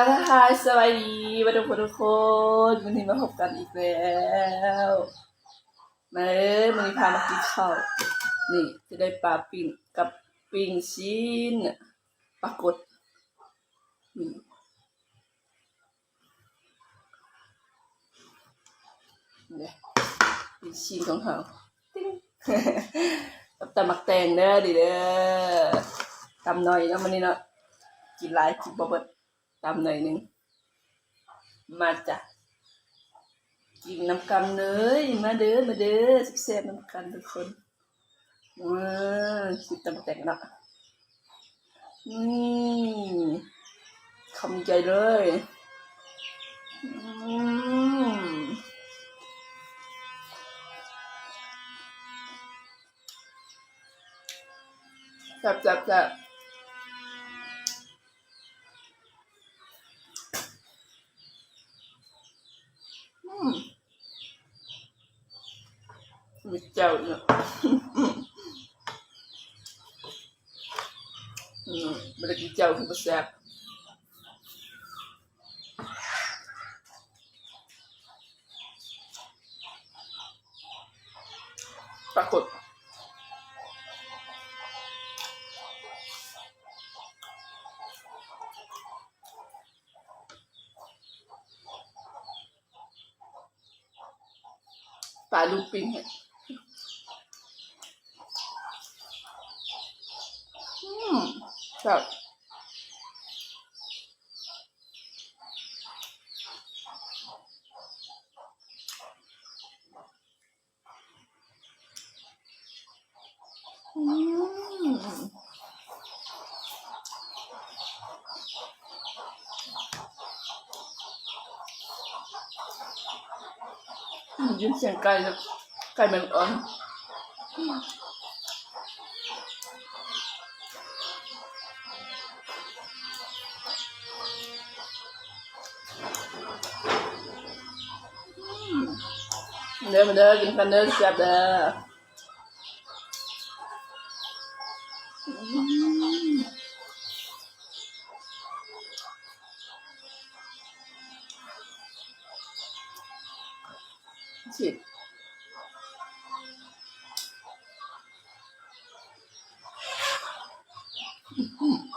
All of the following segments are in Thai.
กระทายสวัสดีมาทุกคนทุกคนวันนี้มาพบกันอีกแล้วมาเลยวันนี้พามากินข้าวนี่จะได้ปลาปิ้งกับปิ้งชิ้นปลากดนี่เนี่ยปิ้งชิ้นของเขาติ๊งกับตำมักแตงเด้อดิเด้อตำหน่อยเนาะมันนี่เนาะกินหลายกินบ่เบิดตำหน่อยหนึงมาจ้ะกินน้ำกันเลยมาเด้อมาเด้อแซ่บน้ำกันทุกคนว้าสิตำมักแตงเนาะนี่คำใจเลยอืมจับจับจับอืมมี เจ้าเนี่ยอืมไม่ได้กินเจ้าคือบ่แซ่บปรากฏปลาลูกปิ้งเนี่ย อืมครับอืมอืมยินเสียงไก่แล้วไก่มันอ่อน เด้อมาเด้อกินกันเด้อแซ่บเด้อสิบอืม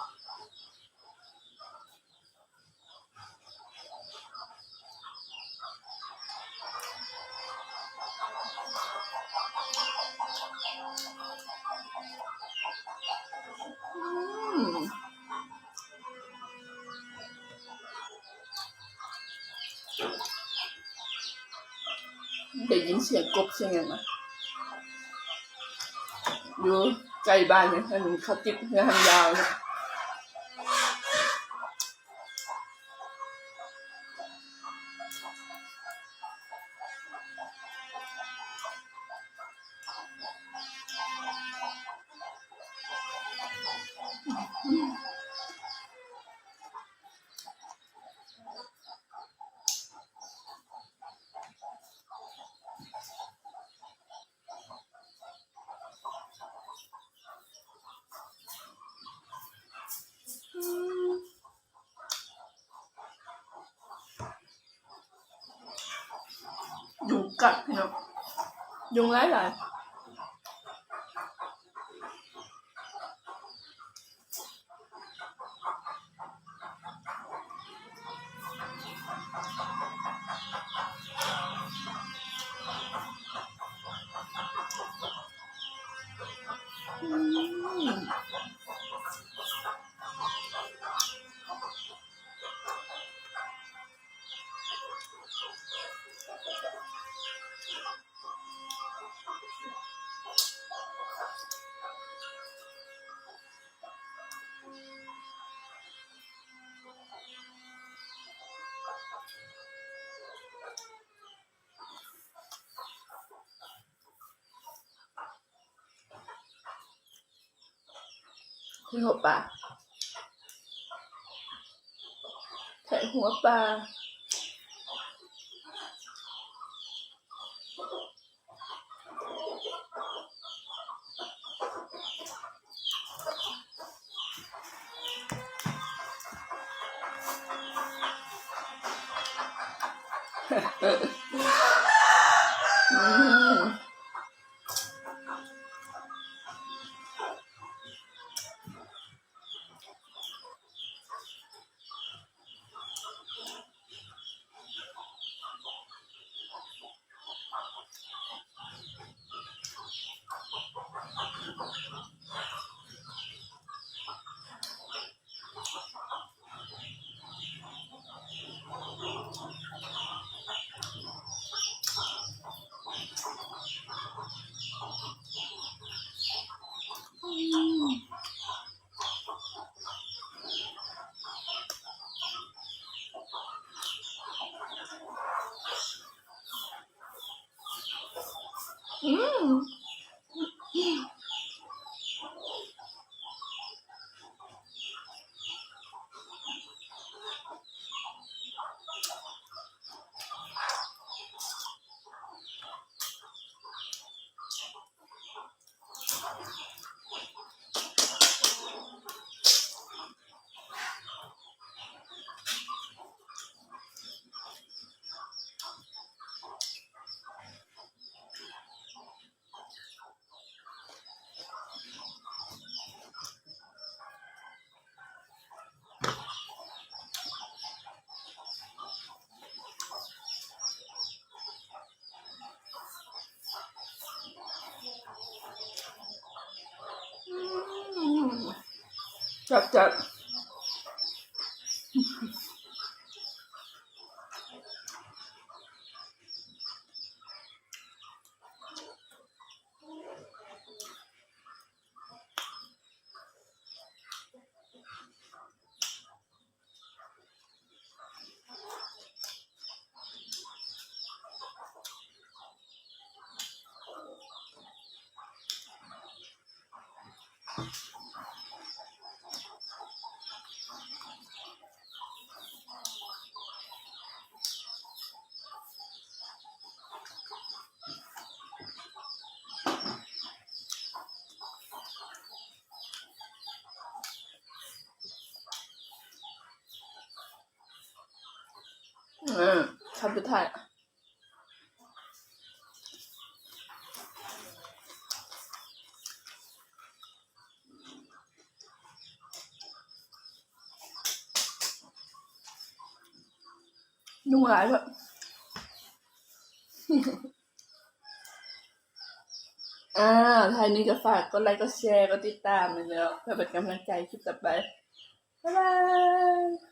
ได้ยินเสียงกบเสียงอย่างนะอยู่ใกล้บ้านเนี่ยท่านเขาติดเรือหางยาวเนี่ย กัดพี่น้องยุงหลายหลาย 很好吧？太好吧 อื มจั อืมคำสุดท้ายนุ่งหลายแบบอ่าท้ายนี้ก็ฝากกดไลค์กดแชร์กดติดตามเลยเนาะเพื่อเป็นกำลังใจคลิปต่อไป บ๊ายบาย